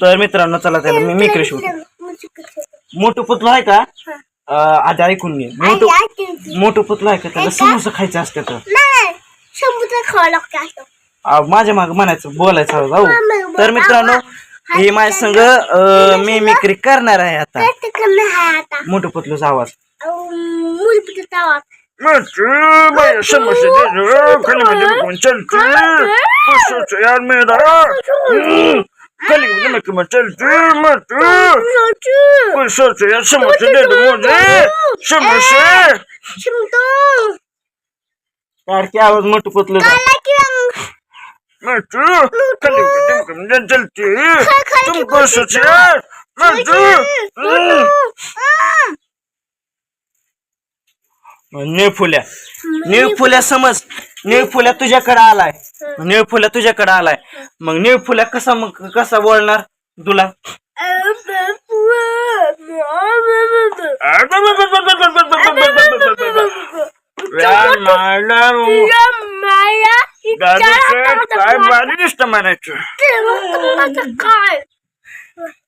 तर मित्रांनो चला त्याला मी मिक्री शिवतो. मोठं पुतलं आहे का? आधी ऐकून घे. मोठं मोठं पुतलं आहे का त्याला? समोसा खायचं असतं तर. माझ्या माग म्हणायचं बोलायचं जाऊ तर मित्रांनो ही माझ्या संग मी मिक्री करणार आहे आता. ते कमी आहे आता मोठं पुतलूचा आवाज मुलपीचा आवाज शिमतो सारखी आवाज मोठं पुतलं काला की रंग निळ फुल्या निळ फुल्या समज. निळ फुल्या तुझ्याकडे आलाय. निळ फुल्या तुझ्याकडे आलाय. मग निळ फुल्या कसा मग कसा बोलणार तुला?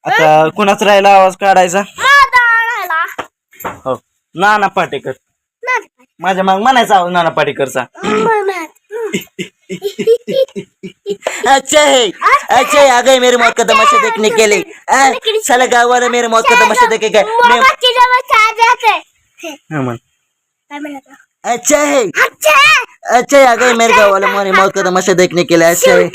आता कुणाच राहिला आवाज काढायचा? हो. नाना पाटेकर. माझ्या माग म्हणायचा आवाज़ नाना पाटेकरचा. अच्छा है अच्छा है आ गए मेरे मौत का तमाशा देखने के लिए। आ, साला गाँव वाला मेरे मौत का तमाशा देखे गए। मैं हाँ, मन अच्छा है। अच्छा है। आ गए मेरे गाँव वाले मेरे मौत का तमाशा देखने के लिए अच्छा है।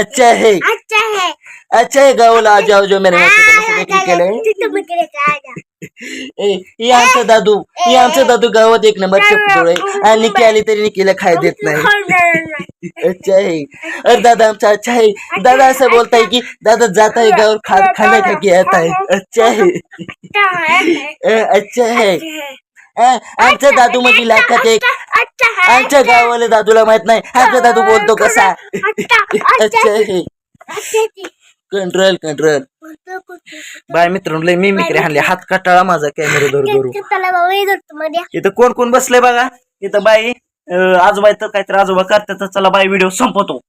अच्छा है। अच्छा है। अच्छा है गाँव वाला आ जाओ जो मेरे मौत का तमाशा देखने के लिए। हे आमचं दादू हे आमचं दादू गावात एक नंबर चपडोळ आहे आणि निकी आली तरी निकीला खाय देत नाही अच्छा आहे अरे दादा आमचा अच्छा आहे दादा असं बोलताय की दादा जात आहे गावावर खा खाना खा के आता है अच्छा है अ, अच्छा है अ, आमचा दादू म्हणजे लाखात एक आमच्या गावाला दादूला माहीत नाही आमचा दादू बोलतो कसा अच्छा आहे कंट्रोल कंट्रोल बाय मित्रांनो लय मी मिक्री हाणली. हात कटाळा माझा कॅमेरा धरू धरू इथं कोण कोण बसलंय बघा? इथं बाई आजोबा इथं काहीतरी आजोबा करतात तर चला बाई व्हिडिओ संपवतो.